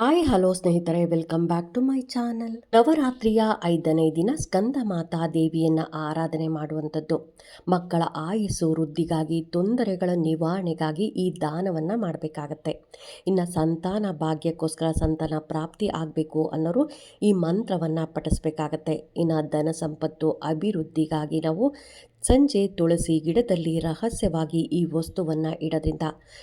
Hi hello ಸ್ನೇಹಿತರೆ welcome back to my channel ನವರಾತ್ರಿಯ ಐದನೇ ದಿನ ಸ್ಕಂದ ಮಾತಾ ದೇವಿಯನ್ನ ಆರಾಧನೆ ಮಾಡುವಂಥದ್ದು. ಮಕ್ಕಳ ಆಯಸ್ಸು, ವೃದ್ಧಿಗಾಗಿ, ತೊಂದರೆಗಳ ನಿವಾರಣೆಗಾಗಿ ಈ ದಾನವನ್ನು ಮಾಡಬೇಕಾಗತ್ತೆ. ಇನ್ನು ಸಂತಾನ ಭಾಗ್ಯಕ್ಕೋಸ್ಕರ ಸಂತಾನ ಪ್ರಾಪ್ತಿ ಆಗಬೇಕು ಅನ್ನೋರು ಈ ಮಂತ್ರವನ್ನು ಪಠಿಸ್ಬೇಕಾಗತ್ತೆ. ಇನ್ನು ಧನ ಸಂಪತ್ತು, ಅಭಿವೃದ್ಧಿಗಾಗಿ ನಾವು ಸಂಜೆ ತುಳಸಿ ಗಿಡದಲ್ಲಿ ರಹಸ್ಯವಾಗಿ ಈ ವಸ್ತುವನ್ನು ಇಡೋದ್ರಿಂದ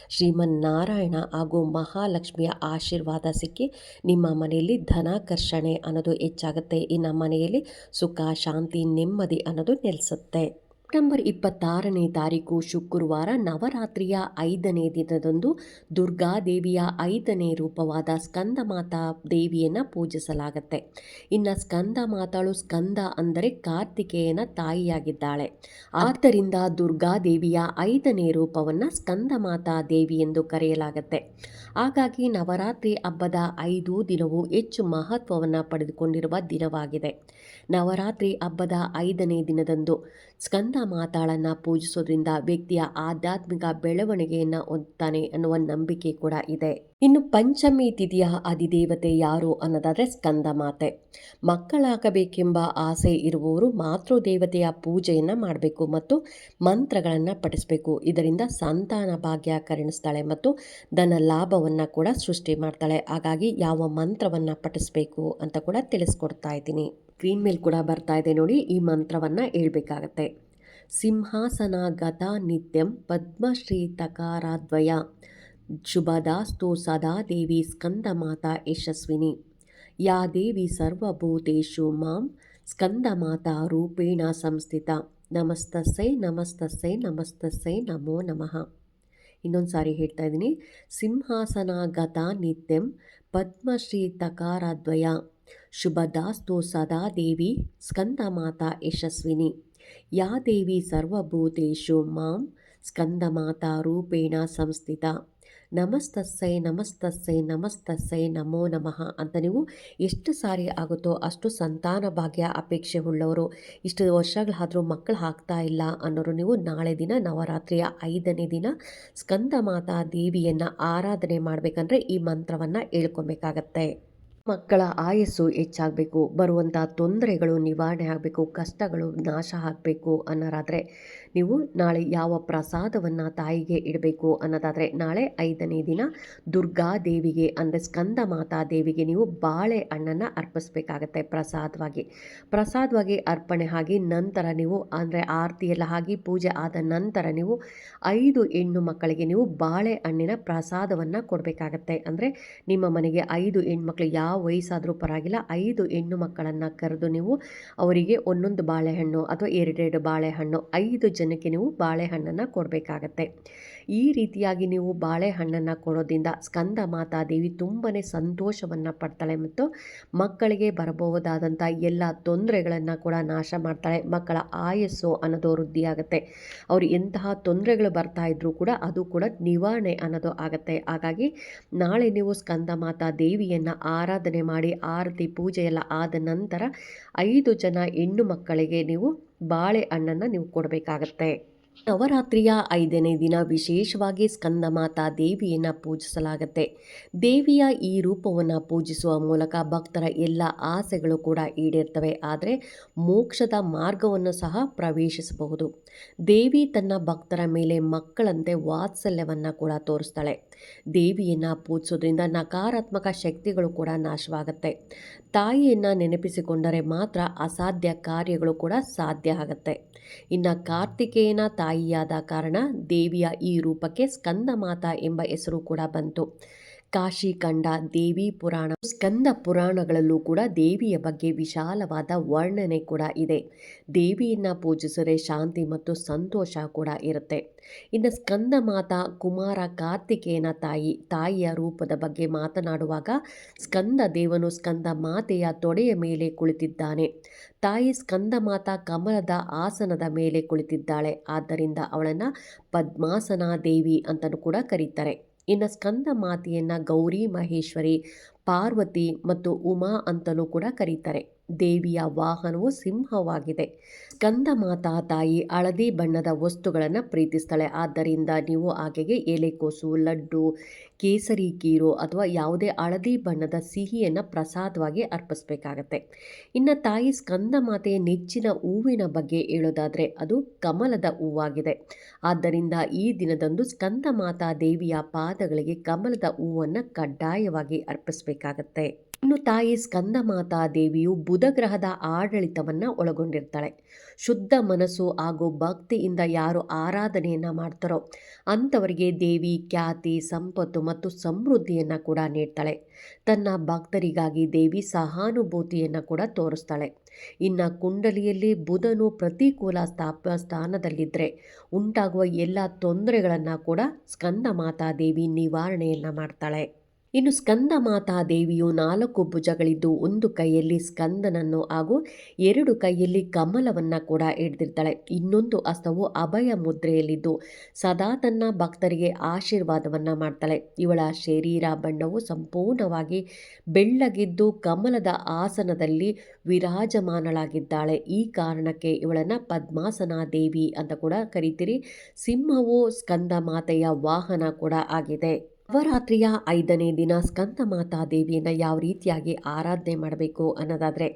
ಶ್ರೀಮನ್ನಾರಾಯಣ ಹಾಗೂ ಮಹಾಲಕ್ಷ್ಮಿಯ ಆಶೀರ್ವಾದ ಸಿಕ್ಕಿ ನಿಮ್ಮ ಮನೆಯಲ್ಲಿ ಧನಾಕರ್ಷಣೆ ಅನ್ನೋದು ಹೆಚ್ಚಾಗುತ್ತೆ. ಇನ್ನು ಮನೆಯಲ್ಲಿ ಸುಖ, ಶಾಂತಿ, ನೆಮ್ಮದಿ ಅನ್ನೋದು ನೆಲೆಸುತ್ತೆ. ಸೆಪ್ಟೆಂಬರ್ ಇಪ್ಪತ್ತಾರನೇ ತಾರೀಕು ಶುಕ್ರವಾರ ನವರಾತ್ರಿಯ ಐದನೇ ದಿನದಂದು ದುರ್ಗಾದೇವಿಯ ಐದನೇ ರೂಪವಾದ ಸ್ಕಂದ ಮಾತಾ ದೇವಿಯನ್ನು ಪೂಜಿಸಲಾಗುತ್ತೆ. ಇನ್ನು ಸ್ಕಂದ ಮಾತಾಳು ಸ್ಕಂದ ಅಂದರೆ ಕಾರ್ತಿಕೇಯನ ತಾಯಿಯಾಗಿದ್ದಾಳೆ. ಆದ್ದರಿಂದ ದುರ್ಗಾದೇವಿಯ ಐದನೇ ರೂಪವನ್ನು ಸ್ಕಂದ ಮಾತಾ ದೇವಿ ಎಂದು ಕರೆಯಲಾಗುತ್ತೆ. ಹಾಗಾಗಿ ನವರಾತ್ರಿ ಹಬ್ಬದ ಐದು ದಿನವು ಹೆಚ್ಚು ಮಹತ್ವವನ್ನು ಪಡೆದುಕೊಂಡಿರುವ ದಿನವಾಗಿದೆ. ನವರಾತ್ರಿ ಹಬ್ಬದ ಐದನೇ ದಿನದಂದು ಸ್ಕಂದ ಮಾತಾಳನ್ನು ಪೂಜಿಸೋದ್ರಿಂದ ವ್ಯಕ್ತಿಯ ಆಧ್ಯಾತ್ಮಿಕ ಬೆಳವಣಿಗೆಯನ್ನು ಹೊಂದುತ್ತಾನೆ ಅನ್ನುವ ನಂಬಿಕೆ ಕೂಡ ಇದೆ. ಇನ್ನು ಪಂಚಮಿ ತಿಥಿಯ ಅಧಿದೇವತೆ ಯಾರು ಅನ್ನೋದಾದ್ರೆ ಸ್ಕಂದ ಮಾತೆ. ಮಕ್ಕಳಾಗಬೇಕೆಂಬ ಆಸೆ ಇರುವವರು ಮಾತೃದೇವತೆಯ ಪೂಜೆಯನ್ನು ಮಾಡಬೇಕು ಮತ್ತು ಮಂತ್ರಗಳನ್ನು ಪಠಿಸಬೇಕು. ಇದರಿಂದ ಸಂತಾನ ಭಾಗ್ಯ ಕರುಣಿಸ್ತಾಳೆ ಮತ್ತು ಧನ ಲಾಭವನ್ನು ಕೂಡ ಸೃಷ್ಟಿ ಮಾಡ್ತಾಳೆ. ಹಾಗಾಗಿ ಯಾವ ಮಂತ್ರವನ್ನು ಪಠಿಸಬೇಕು ಅಂತ ಕೂಡ ತಿಳಿಸ್ಕೊಡ್ತಾ ಇದ್ದೀನಿ. ಸ್ಕ್ರೀನ್ ಮೇಲೆ ಕೂಡ ಬರ್ತಾ ಇದೆ ನೋಡಿ, ಈ ಮಂತ್ರವನ್ನು ಹೇಳ್ಬೇಕಾಗತ್ತೆ. ಸಿಂಹಾಸನ ಗತ ನಿತ್ಯಂ ಪದ್ಮಶ್ರೀ ತಕಾರಾದ್ವಯ ಶುಭದಾಸ್ತು ಸದಾ ದೇವಿ ಸ್ಕಂದ ಮಾತಾ ಯಶಸ್ವಿನಿ. ಯಾ ದೇವಿ ಸರ್ವಭೂತೇಶು ಮಾಂ ಸ್ಕಂದಮಾತಾ ರೂಪೇಣ ಸಂಸ್ಥಿತ. ನಮಸ್ತಸೈ ನಮಸ್ತಸೈ ನಮಸ್ತಸೈ ನಮೋ ನಮಃ. ಇನ್ನೊಂದು ಸಾರಿ ಹೇಳ್ತಾ ಇದ್ದೀನಿ. ಸಿಂಹಾಸನ ಗತ ನಿತ್ಯಂ ಪದ್ಮಶ್ರೀ ತಕಾರಾದ್ವಯ ಶುಭದಾಸ್ತು ಸದಾ ದೇವಿ ಸ್ಕಂದ ಮಾತಾ ಯಶಸ್ವಿನಿ. ಯಾ ದೇವಿ ಸರ್ವಭೂತೇಶು ಮಾಂ ಸ್ಕಂದಮಾತಾ ರೂಪೇಣ ಸಂಸ್ಥಿತ. ನಮಸ್ತಸ್ಸೈ ನಮಸ್ತಸ್ಸೈ ನಮಸ್ತಸ್ಸೈ, ನಮೋ ನಮಃ. ಅಂತ ನೀವು ಎಷ್ಟು ಸಾರಿ ಆಗುತ್ತೋ ಅಷ್ಟು ಸಂತಾನ ಭಾಗ್ಯ ಅಪೇಕ್ಷೆ ಉಳ್ಳವರು. ಇಷ್ಟು ವರ್ಷಗಳಾದರೂ ಮಕ್ಕಳು ಹಾಕ್ತಾ ಇಲ್ಲ ಅನ್ನೋರು ನೀವು ನಾಳೆ ದಿನ ನವರಾತ್ರಿಯ ಐದನೇ ದಿನ ಸ್ಕಂದ ಮಾತಾ ದೇವಿಯನ್ನು ಆರಾಧನೆ ಮಾಡಬೇಕಂದ್ರೆ ಈ ಮಂತ್ರವನ್ನು ಹೇಳ್ಕೊಬೇಕಾಗತ್ತೆ. ಮಕ್ಕಳ ಆಯಸ್ಸು ಹೆಚ್ಚಾಗಬೇಕು ಬರುವಂಥ ತೊಂದರೆಗಳು ನಿವಾರಣೆ ಆಗಬೇಕು ಕಷ್ಟಗಳು ನಾಶ ಆಗಬೇಕು ಅನ್ನೋರಾದರೆ ನೀವು ನಾಳೆ ಯಾವ ಪ್ರಸಾದವನ್ನು ತಾಯಿಗೆ ಇಡಬೇಕು ಅನ್ನೋದಾದರೆ ನಾಳೆ ಐದನೇ ದಿನ ದುರ್ಗಾ ದೇವಿಗೆ ಅಂದರೆ ಸ್ಕಂದ ಮಾತಾ ದೇವಿಗೆ ನೀವು ಬಾಳೆ ಹಣ್ಣನ್ನು ಅರ್ಪಿಸ್ಬೇಕಾಗತ್ತೆ ಪ್ರಸಾದವಾಗಿ. ಪ್ರಸಾದವಾಗಿ ಅರ್ಪಣೆ ಆಗಿ ನಂತರ ನೀವು ಅಂದರೆ ಆರತಿ ಎಲ್ಲ ಆಗಿ ಪೂಜೆ ಆದ ನಂತರ ನೀವು ಐದು ಹೆಣ್ಣು ಮಕ್ಕಳಿಗೆ ನೀವು ಬಾಳೆ ಹಣ್ಣಿನ ಪ್ರಸಾದವನ್ನು ಕೊಡಬೇಕಾಗತ್ತೆ. ಅಂದರೆ ನಿಮ್ಮ ಮನೆಗೆ ಐದು ಹೆಣ್ಮಕ್ಳು ಯಾವ ಯಾವ ವಯಸ್ಸಾದರೂ ಪರವಾಗಿಲ್ಲ, ಐದು ಹೆಣ್ಣು ಮಕ್ಕಳನ್ನು ಕರೆದು ನೀವು ಅವರಿಗೆ ಒಂದೊಂದು ಬಾಳೆಹಣ್ಣು ಅಥವಾ ಎರಡೆರಡು ಬಾಳೆಹಣ್ಣು ಐದು ಜನಕ್ಕೆ ನೀವು ಬಾಳೆಹಣ್ಣನ್ನು ಕೊಡಬೇಕಾಗತ್ತೆ. ಈ ರೀತಿಯಾಗಿ ನೀವು ಬಾಳೆಹಣ್ಣನ್ನು ಕೊಡೋದ್ರಿಂದ ಸ್ಕಂದ ಮಾತಾದೇವಿ ತುಂಬಾ ಸಂತೋಷವನ್ನು ಪಡ್ತಾಳೆ ಮತ್ತು ಮಕ್ಕಳಿಗೆ ಬರಬಹುದಾದಂಥ ಎಲ್ಲ ತೊಂದರೆಗಳನ್ನು ಕೂಡ ನಾಶ ಮಾಡ್ತಾಳೆ. ಮಕ್ಕಳ ಆಯಸ್ಸು ಅನ್ನೋದು ವೃದ್ಧಿಯಾಗುತ್ತೆ ಅವರು ಎಂತಹ ತೊಂದರೆಗಳು ಬರ್ತಾ ಇದ್ರೂ ಕೂಡ ಅದು ಕೂಡ ನಿವಾರಣೆ ಅನ್ನೋದು ಆಗುತ್ತೆ. ಹಾಗಾಗಿ ನಾಳೆ ನೀವು ಸ್ಕಂದ ಮಾತಾ ದೇವಿಯನ್ನು ಆರಾಧನೆ ಮಾಡಿ, ಆರತಿ ಪೂಜೆ ಎಲ್ಲ ಆದ ನಂತರ ಐದು ಜನ ಹೆಣ್ಣು ಮಕ್ಕಳಿಗೆ ನೀವು ಬಾಳೆಹಣ್ಣನ್ನು ನೀವು ಕೊಡಬೇಕಾಗತ್ತೆ. ನವರಾತ್ರಿಯ ಐದನೇ ದಿನ ವಿಶೇಷವಾಗಿ ಸ್ಕಂದಮಾತಾ ದೇವಿಯನ್ನು ಪೂಜಿಸಲಾಗುತ್ತೆ. ದೇವಿಯ ಈ ರೂಪವನ್ನು ಪೂಜಿಸುವ ಮೂಲಕ ಭಕ್ತರ ಎಲ್ಲ ಆಸೆಗಳು ಕೂಡ ಈಡೇರ್ತವೆ. ಆದರೆ ಮೋಕ್ಷದ ಮಾರ್ಗವನ್ನು ಸಹ ಪ್ರವೇಶಿಸಬಹುದು. ದೇವಿ ತನ್ನ ಭಕ್ತರ ಮೇಲೆ ಮಕ್ಕಳಂತೆ ವಾತ್ಸಲ್ಯವನ್ನು ಕೂಡ ತೋರಿಸ್ತಾಳೆ. ದೇವಿಯನ್ನು ಪೂಜಿಸೋದ್ರಿಂದ ನಕಾರಾತ್ಮಕ ಶಕ್ತಿಗಳು ಕೂಡ ನಾಶವಾಗುತ್ತೆ. ತಾಯಿಯನ್ನು ನೆನಪಿಸಿಕೊಂಡರೆ ಮಾತ್ರ ಅಸಾಧ್ಯ ಕಾರ್ಯಗಳು ಕೂಡ ಸಾಧ್ಯ ಆಗುತ್ತೆ. ಇನ್ನು ಕಾರ್ತಿಕೇಯನ ತಾಯಿಯಾದ ಕಾರಣ ದೇವಿಯ ಈ ರೂಪಕ್ಕೆ ಸ್ಕಂದ ಮಾತಾ ಎಂಬ ಹೆಸರು ಕೂಡ ಬಂತು. ಕಾಶಿ ಕಂಡ ದೇವಿ ಪುರಾಣ, ಸ್ಕಂದ ಪುರಾಣಗಳಲ್ಲೂ ಕೂಡ ದೇವಿಯ ಬಗ್ಗೆ ವಿಶಾಲವಾದ ವರ್ಣನೆ ಕೂಡ ಇದೆ. ದೇವಿಯನ್ನು ಪೂಜಿಸಿದರೆ ಶಾಂತಿ ಮತ್ತು ಸಂತೋಷ ಕೂಡ ಇರುತ್ತೆ. ಇನ್ನು ಸ್ಕಂದ ಮಾತಾ, ಕುಮಾರ, ಕಾರ್ತಿಕೇಯನ ತಾಯಿ, ತಾಯಿಯ ರೂಪದ ಬಗ್ಗೆ ಮಾತನಾಡುವಾಗ ಸ್ಕಂದ ದೇವನು ಸ್ಕಂದ ಮಾತೆಯ ತೊಡೆಯ ಮೇಲೆ ಕುಳಿತಿದ್ದಾನೆ. ತಾಯಿ ಸ್ಕಂದ ಮಾತಾ ಕಮಲದ ಆಸನದ ಮೇಲೆ ಕುಳಿತಿದ್ದಾಳೆ. ಆದ್ದರಿಂದ ಅವಳನ್ನು ಪದ್ಮಾಸನ ದೇವಿ ಅಂತಲೂ ಕೂಡ ಕರೀತಾರೆ. ಇನ್ನು ಸ್ಕಂದ ಮಾತೆಯನ್ನು ಗೌರಿ ಮಹೇಶ್ವರಿ ಪಾರ್ವತಿ ಮತ್ತು ಉಮಾ ಅಂತಲೂ ಕೂಡ ಕರೀತಾರೆ. ದೇವಿಯ ವಾಹನವು ಸಿಂಹವಾಗಿದೆ. ಮಾತಾ ತಾಯಿ ಹಳದಿ ಬಣ್ಣದ ವಸ್ತುಗಳನ್ನು ಪ್ರೀತಿಸ್ತಾಳೆ. ಆದ್ದರಿಂದ ನೀವು ಆಕೆಗೆ ಎಲೆಕೋಸು ಲಡ್ಡು, ಕೇಸರಿ ಕೀರು ಅಥವಾ ಯಾವುದೇ ಹಳದಿ ಬಣ್ಣದ ಸಿಹಿಯನ್ನು ಪ್ರಸಾದವಾಗಿ ಅರ್ಪಿಸಬೇಕಾಗತ್ತೆ. ಇನ್ನು ತಾಯಿ ಸ್ಕಂದ ಮಾತೆಯ ನೆಚ್ಚಿನ ಹೂವಿನ ಬಗ್ಗೆ ಹೇಳೋದಾದರೆ ಅದು ಕಮಲದ ಹೂವಾಗಿದೆ. ಆದ್ದರಿಂದ ಈ ದಿನದಂದು ಸ್ಕಂದ ಮಾತಾ ದೇವಿಯ ಪಾದಗಳಿಗೆ ಕಮಲದ ಹೂವನ್ನು ಕಡ್ಡಾಯವಾಗಿ ಅರ್ಪಿಸಬೇಕಾಗತ್ತೆ. ಇನ್ನು ತಾಯಿ ಸ್ಕಂದ ಮಾತಾ ಬುಧ ಗ್ರಹದ ಆಡಳಿತವನ್ನು ಒಳಗೊಂಡಿರ್ತಾಳೆ. ಶುದ್ಧ ಮನಸ್ಸು ಹಾಗೂ ಭಕ್ತಿಯಿಂದ ಯಾರು ಆರಾಧನೆಯನ್ನು ಮಾಡ್ತಾರೋ ಅಂಥವರಿಗೆ ದೇವಿ ಖ್ಯಾತಿ, ಸಂಪತ್ತು ಮತ್ತು ಸಮೃದ್ಧಿಯನ್ನು ಕೂಡ ನೀಡ್ತಾಳೆ. ತನ್ನ ಭಕ್ತರಿಗಾಗಿ ದೇವಿ ಸಹಾನುಭೂತಿಯನ್ನು ಕೂಡ ತೋರಿಸ್ತಾಳೆ. ಇನ್ನು ಕುಂಡಲಿಯಲ್ಲಿ ಬುಧನು ಪ್ರತಿಕೂಲ ಸ್ಥಾಪ ಸ್ಥಾನದಲ್ಲಿದ್ದರೆ ಉಂಟಾಗುವ ಎಲ್ಲ ತೊಂದರೆಗಳನ್ನು ಕೂಡ ಸ್ಕಂದ ಮಾತಾ ದೇವಿ ನಿವಾರಣೆಯನ್ನು ಮಾಡ್ತಾಳೆ. ಇನ್ನು ಸ್ಕಂದ ಮಾತಾ ದೇವಿಯು ನಾಲ್ಕು ಭುಜಗಳಿದ್ದು ಒಂದು ಕೈಯಲ್ಲಿ ಸ್ಕಂದನನ್ನು ಹಾಗೂ ಎರಡು ಕೈಯಲ್ಲಿ ಕಮಲವನ್ನು ಕೂಡ ಹಿಡಿದಿರ್ತಾಳೆ. ಇನ್ನೊಂದು ಅಸ್ತವು ಅಭಯ ಮುದ್ರೆಯಲ್ಲಿದ್ದು ಸದಾ ತನ್ನ ಭಕ್ತರಿಗೆ ಆಶೀರ್ವಾದವನ್ನು ಮಾಡ್ತಾಳೆ. ಇವಳ ಶರೀರ ಬಣ್ಣವು ಸಂಪೂರ್ಣವಾಗಿ ಬೆಳ್ಳಗಿದ್ದು ಕಮಲದ ಆಸನದಲ್ಲಿ ವಿರಾಜಮಾನಳಾಗಿದ್ದಾಳೆ. ಈ ಕಾರಣಕ್ಕೆ ಇವಳನ್ನು ಪದ್ಮಾಸನ ದೇವಿ ಅಂತ ಕೂಡ ಕರಿತೀರಿ. ಸಿಂಹವು ಸ್ಕಂದ ಮಾತೆಯ ವಾಹನ ಕೂಡ ಆಗಿದೆ. ನವರಾತ್ರಿಯ ಐದನೇ ದಿನ ಸ್ಕಂದ ಮಾತಾ ದೇವಿಯನ್ನು ಯಾವ ರೀತಿಯಾಗಿ ಆರಾಧನೆ ಮಾಡಬೇಕು ಅನ್ನೋದಾದರೆ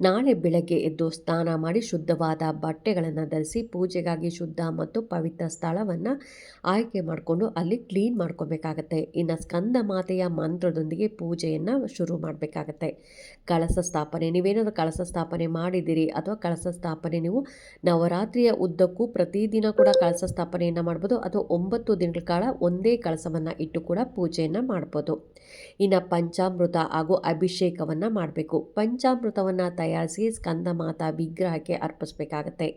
ನಾಳೆ ಬೆಳಗ್ಗೆ ಎದ್ದು ಸ್ನಾನ ಮಾಡಿ ಶುದ್ಧವಾದ ಬಟ್ಟೆಗಳನ್ನು ಧರಿಸಿ ಪೂಜೆಗಾಗಿ ಶುದ್ಧ ಮತ್ತು ಪವಿತ್ರ ಸ್ಥಳವನ್ನು ಆಯ್ಕೆ ಮಾಡಿಕೊಂಡು ಅಲ್ಲಿ ಕ್ಲೀನ್ ಮಾಡ್ಕೋಬೇಕಾಗತ್ತೆ. ಇನ್ನು ಸ್ಕಂದ ಮಾತೆಯ ಮಂತ್ರದೊಂದಿಗೆ ಪೂಜೆಯನ್ನು ಶುರು ಮಾಡಬೇಕಾಗತ್ತೆ. ಕಳಸ ಸ್ಥಾಪನೆ, ನೀವೇನಾದರೂ ಕಳಸ ಸ್ಥಾಪನೆ ಮಾಡಿದ್ದೀರಿ ಅಥವಾ ಕಳಸ ಸ್ಥಾಪನೆ ನೀವು ನವರಾತ್ರಿಯ ಉದ್ದಕ್ಕೂ ಪ್ರತಿದಿನ ಕೂಡ ಕಳಸ ಸ್ಥಾಪನೆಯನ್ನು ಮಾಡ್ಬೋದು. ಅಥವಾ ಒಂಬತ್ತು ದಿನಗಳ ಕಾಲ ಒಂದೇ ಕಳಸವನ್ನು ಇಟ್ಟು ಕೂಡ ಪೂಜೆಯನ್ನು ಮಾಡ್ಬೋದು. ಇನ್ನು ಪಂಚಾಮೃತ ಹಾಗೂ ಅಭಿಷೇಕವನ್ನು ಮಾಡಬೇಕು. ಪಂಚಾಮೃತವನ್ನು ತಯಾರಿಸಿ ಸ್ಕಂದ ಮಾತಾ ವಿಗ್ರಹಕ್ಕೆ ಅರ್ಪಿಸಬೇಕಾಗತ್ತೆ.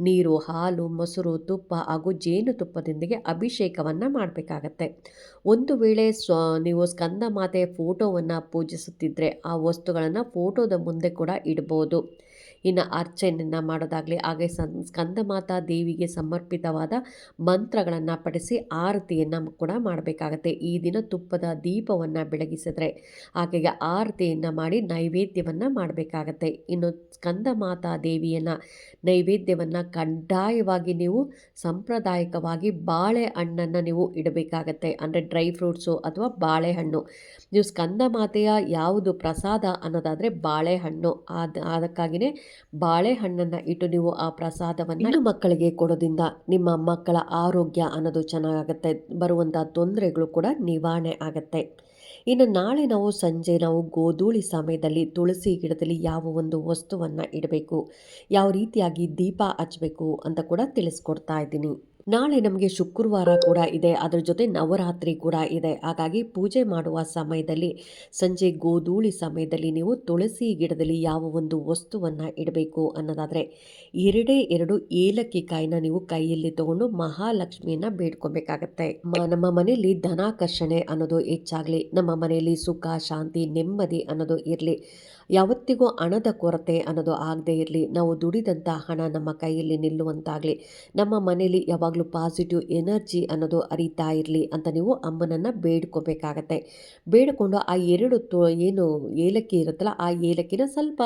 ನೀರು, ಹಾಲು, ಮೊಸರು, ತುಪ್ಪ ಹಾಗೂ ಜೇನುತುಪ್ಪದೊಂದಿಗೆ ಅಭಿಷೇಕವನ್ನು ಮಾಡಬೇಕಾಗತ್ತೆ. ಒಂದು ವೇಳೆ ಸ್ವ, ನೀವು ಸ್ಕಂದ ಮಾತೆಯ ಫೋಟೋವನ್ನು ಪೂಜಿಸುತ್ತಿದ್ದರೆ ಆ ವಸ್ತುಗಳನ್ನು ಫೋಟೋದ ಮುಂದೆ ಕೂಡ ಇಡ್ಬೋದು. ಇನ್ನು ಅರ್ಚನೆಯನ್ನು ಮಾಡೋದಾಗಲಿ, ಹಾಗೆ ಸ್ಕಂದ ಮಾತಾ ದೇವಿಗೆ ಸಮರ್ಪಿತವಾದ ಮಂತ್ರಗಳನ್ನು ಪಡಿಸಿ ಆರತಿಯನ್ನು ಕೂಡ ಮಾಡಬೇಕಾಗತ್ತೆ. ಈ ದಿನ ತುಪ್ಪದ ದೀಪವನ್ನು ಬೆಳಗಿಸಿದ್ರೆ ಆಕೆಗೆ ಆರತಿಯನ್ನು ಮಾಡಿ ನೈವೇದ್ಯವನ್ನು ಮಾಡಬೇಕಾಗತ್ತೆ. ಇನ್ನು ಸ್ಕಂದ ಮಾತಾ ದೇವಿಯನ್ನು ನೈವೇದ್ಯವನ್ನು ಕಡ್ಡಾಯವಾಗಿ ನೀವು ಸಾಂಪ್ರದಾಯಿಕವಾಗಿ ಬಾಳೆಹಣ್ಣನ್ನು ನೀವು ಇಡಬೇಕಾಗತ್ತೆ. ಅಂದರೆ ಡ್ರೈ ಫ್ರೂಟ್ಸು ಅಥವಾ ಬಾಳೆಹಣ್ಣು ನೀವು ಸ್ಕಂದ ಮಾತೆಯ ಯಾವುದು ಪ್ರಸಾದ ಅನ್ನೋದಾದರೆ ಬಾಳೆಹಣ್ಣು ಅದು ಅದಕ್ಕಾಗಿಯೇ ಬಾಳೆಹಣ್ಣನ್ನು ಇಟ್ಟು ನೀವು ಆ ಪ್ರಸಾದವನ್ನು ಮಕ್ಕಳಿಗೆ ಕೊಡೋದ್ರಿಂದ ನಿಮ್ಮ ಮಕ್ಕಳ ಆರೋಗ್ಯ ಅನ್ನೋದು ಚೆನ್ನಾಗಾಗುತ್ತೆ. ಬರುವಂಥ ತೊಂದರೆಗಳು ಕೂಡ ನಿವಾರಣೆ ಆಗುತ್ತೆ. ಇನ್ನು ನಾಳೆ ನಾವು ಸಂಜೆ ನಾವು ಗೋಧೂಳಿ ಸಮಯದಲ್ಲಿ ತುಳಸಿ ಗಿಡದಲ್ಲಿ ಯಾವ ಒಂದು ವಸ್ತುವನ್ನು ಇಡಬೇಕು ಯಾವ ರೀತಿಯಾಗಿ ದೀಪ ಹಚ್ಚಬೇಕು ಅಂತ ಕೂಡ ತಿಳಿಸ್ಕೊಡ್ತಾ ಇದ್ದೀನಿ. ನಾಳೆ ನಮಗೆ ಶುಕ್ರವಾರ ಕೂಡ ಇದೆ, ಅದರ ಜೊತೆ ನವರಾತ್ರಿ ಕೂಡ ಇದೆ. ಹಾಗಾಗಿ ಪೂಜೆ ಮಾಡುವ ಸಮಯದಲ್ಲಿ, ಸಂಜೆ ಗೋಧೂಳಿ ಸಮಯದಲ್ಲಿ ನೀವು ತುಳಸಿ ಗಿಡದಲ್ಲಿ ಯಾವ ಒಂದು ವಸ್ತುವನ್ನು ಇಡಬೇಕು ಅನ್ನೋದಾದರೆ, ಎರಡೇ ಎರಡು ಏಲಕ್ಕಿ ಕಾಯಿನ ನೀವು ಕೈಯಲ್ಲಿ ತಗೊಂಡು ಮಹಾಲಕ್ಷ್ಮಿಯನ್ನು ಬೇಡ್ಕೊಬೇಕಾಗತ್ತೆ. ನಮ್ಮ ಮನೆಯಲ್ಲಿ ಧನಾಕರ್ಷಣೆ ಅನ್ನೋದು ಹೆಚ್ಚಾಗಲಿ, ನಮ್ಮ ಮನೆಯಲ್ಲಿ ಸುಖ, ಶಾಂತಿ, ನೆಮ್ಮದಿ ಅನ್ನೋದು ಇರಲಿ, ಯಾವತ್ತಿಗೂ ಹಣದ ಕೊರತೆ ಅನ್ನೋದು ಆಗದೇ ಇರಲಿ, ನಾವು ದುಡಿದಂಥ ಹಣ ನಮ್ಮ ಕೈಯಲ್ಲಿ ನಿಲ್ಲುವಂತಾಗಲಿ, ನಮ್ಮ ಮನೆಯಲ್ಲಿ ಯಾವಾಗಲೂ ಪಾಸಿಟಿವ್ ಎನರ್ಜಿ ಅನ್ನೋದು ಅರಿತಾ ಇರಲಿ ಅಂತ ನೀವು ಅಮ್ಮನನ್ನು ಬೇಡ್ಕೋಬೇಕಾಗತ್ತೆ. ಬೇಡಿಕೊಂಡು ಆ ಎರಡು ತು, ಏನು ಏಲಕ್ಕಿ ಇರುತ್ತಲ್ಲ, ಆ ಏಲಕ್ಕಿನ ಸ್ವಲ್ಪ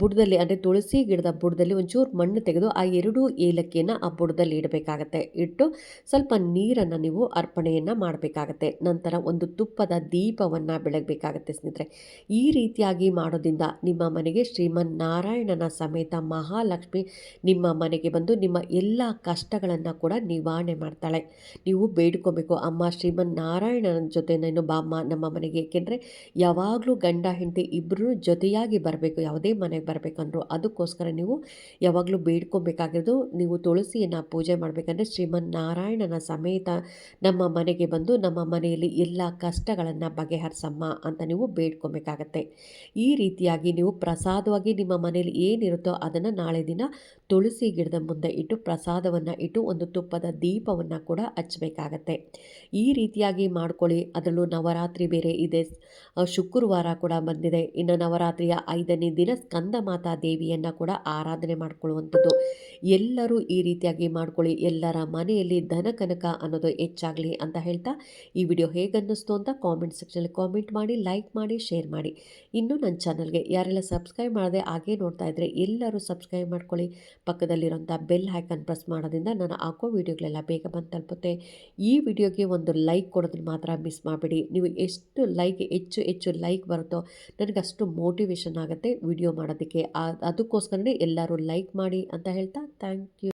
ಬುಡದಲ್ಲಿ, ಅಂದರೆ ತುಳಸಿ ಗಿಡದ ಬುಡದಲ್ಲಿ ಒಂಚೂರು ಮಣ್ಣು ತೆಗೆದು ಆ ಎರಡು ಏಲಕ್ಕಿಯನ್ನು ಆ ಬುಡದಲ್ಲಿ ಇಡಬೇಕಾಗತ್ತೆ. ಇಟ್ಟು ಸ್ವಲ್ಪ ನೀರನ್ನು ನೀವು ಅರ್ಪಣೆಯನ್ನು ಮಾಡಬೇಕಾಗತ್ತೆ. ನಂತರ ಒಂದು ತುಪ್ಪದ ದೀಪವನ್ನು ಬೆಳಗಬೇಕಾಗತ್ತೆ ಸ್ನೇಹಿತರೆ. ಈ ರೀತಿಯಾಗಿ ಮಾಡೋದ್ರಿಂದ ನಿಮ್ಮ ಮನೆಗೆ ಶ್ರೀಮನ್ ನಾರಾಯಣನ ಸಮೇತ ಮಹಾಲಕ್ಷ್ಮಿ ನಿಮ್ಮ ಮನೆಗೆ ಬಂದು ನಿಮ್ಮ ಎಲ್ಲ ಕಷ್ಟಗಳನ್ನು ಕೂಡ ನಿವಾರಣೆ ಮಾಡ್ತಾಳೆ. ನೀವು ಬೇಡ್ಕೋಬೇಕು. ಅಮ್ಮ ಶ್ರೀಮನ್ ನಾರಾಯಣನ ಜೊತೆ ನಾನು ಬಾಮ್ಮ ನಮ್ಮ ಮನೆಗೆ. ಏಕೆಂದರೆ ಯಾವಾಗಲೂ ಗಂಡ, ಹೆಂಡತಿ ಇಬ್ಬರೂ ಜೊತೆಯಾಗಿ ಬರಬೇಕು. ಯಾವುದೇ ಮನೆಗೆ ಬರಬೇಕಂದ್ರು ಅದಕ್ಕೋಸ್ಕರ ನೀವು ಯಾವಾಗಲೂ ಬೇಡ್ಕೊಬೇಕಾಗಿರೋದು ನೀವು ತುಳಸಿಯನ್ನು ಪೂಜೆ ಮಾಡಬೇಕಂದ್ರೆ ಶ್ರೀಮನ್ ನಾರಾಯಣನ ಸಮೇತ ನಮ್ಮ ಮನೆಗೆ ಬಂದು ನಮ್ಮ ಮನೆಯಲ್ಲಿ ಎಲ್ಲ ಕಷ್ಟಗಳನ್ನು ಬಗೆಹರಿಸಮ್ಮ ಅಂತ ನೀವು ಬೇಡ್ಕೊಬೇಕಾಗತ್ತೆ. ಈ ರೀತಿಯಾಗಿ ನೀವು ಪ್ರಸಾದವಾಗಿ ನಿಮ್ಮ ಮನೆಯಲ್ಲಿ ಏನಿರುತ್ತೋ ಅದನ್ನು ನಾಳೆ ದಿನ ತುಳಸಿ ಗಿಡದ ಮುಂದೆ ಇಟ್ಟು ಪ್ರಸಾದವನ್ನು ಇಟ್ಟು ಒಂದು ತುಪ್ಪದ ಧೂಪದ ದೀಪವನ್ನು ಕೂಡ ಹಚ್ಚಬೇಕಾಗತ್ತೆ ಈ ರೀತಿಯಾಗಿ ಮಾಡ್ಕೊಳ್ಳಿ. ಅದರಲ್ಲೂ ನವರಾತ್ರಿ ಬೇರೆ ಇದೆ. ಶುಕ್ರವಾರ ಕೂಡ ಬಂದಿದೆ. ಇನ್ನು ನವರಾತ್ರಿಯ ಐದನೇ ದಿನ ಸ್ಕಂದ ಮಾತಾ ದೇವಿಯನ್ನು ಕೂಡ ಆರಾಧನೆ ಮಾಡ್ಕೊಳ್ಳುವಂಥದ್ದು. ಎಲ್ಲರೂ ಈ ರೀತಿಯಾಗಿ ಮಾಡ್ಕೊಳ್ಳಿ. ಎಲ್ಲರ ಮನೆಯಲ್ಲಿ ಧನ ಕನಕ ಅನ್ನೋದು ಹೆಚ್ಚಾಗಲಿ ಅಂತ ಹೇಳ್ತಾ ಈ ವಿಡಿಯೋ ಹೇಗನ್ನಿಸ್ತು ಅಂತ ಕಾಮೆಂಟ್ ಸೆಕ್ಷನಲ್ಲಿ ಕಾಮೆಂಟ್ ಮಾಡಿ ಲೈಕ್ ಮಾಡಿ ಶೇರ್ ಮಾಡಿ. ಇನ್ನು ನನ್ನ ಚಾನಲ್ಗೆ ಯಾರೆಲ್ಲ ಸಬ್ಸ್ಕ್ರೈಬ್ ಮಾಡದೆ ಹಾಗೆ ನೋಡ್ತಾ ಇದ್ದರೆ ಎಲ್ಲರೂ ಸಬ್ಸ್ಕ್ರೈಬ್ ಮಾಡ್ಕೊಳ್ಳಿ. ಪಕ್ಕದಲ್ಲಿರುವಂಥ ಬೆಲ್ ಹ್ಯಾಕನ್ ಪ್ರೆಸ್ ಮಾಡೋದ್ರಿಂದ ನಾನು ಹಾಕೋ ವೀಡಿಯೋಗಳೆಲ್ಲ ಬೇಗ ಬಂದು ತಲುಪುತ್ತೆ. ಈ ವಿಡಿಯೋಗೆ ಒಂದು ಲೈಕ್ ಕೊಡೋದನ್ನ ಮಾತ್ರ ಮಿಸ್ ಮಾಡಬೇಡಿ. ನೀವು ಎಷ್ಟು ಲೈಕ್, ಹೆಚ್ಚು ಹೆಚ್ಚು ಲೈಕ್ ಬರುತ್ತೋ ನನಗೆ ಅಷ್ಟು ಮೋಟಿವೇಶನ್ ಆಗುತ್ತೆ ವಿಡಿಯೋ ಮಾಡೋದಕ್ಕೆ. ಅದಕ್ಕೋಸ್ಕರನೇ ಎಲ್ಲರೂ ಲೈಕ್ ಮಾಡಿ ಅಂತ ಹೇಳ್ತಾ ಥ್ಯಾಂಕ್ ಯು.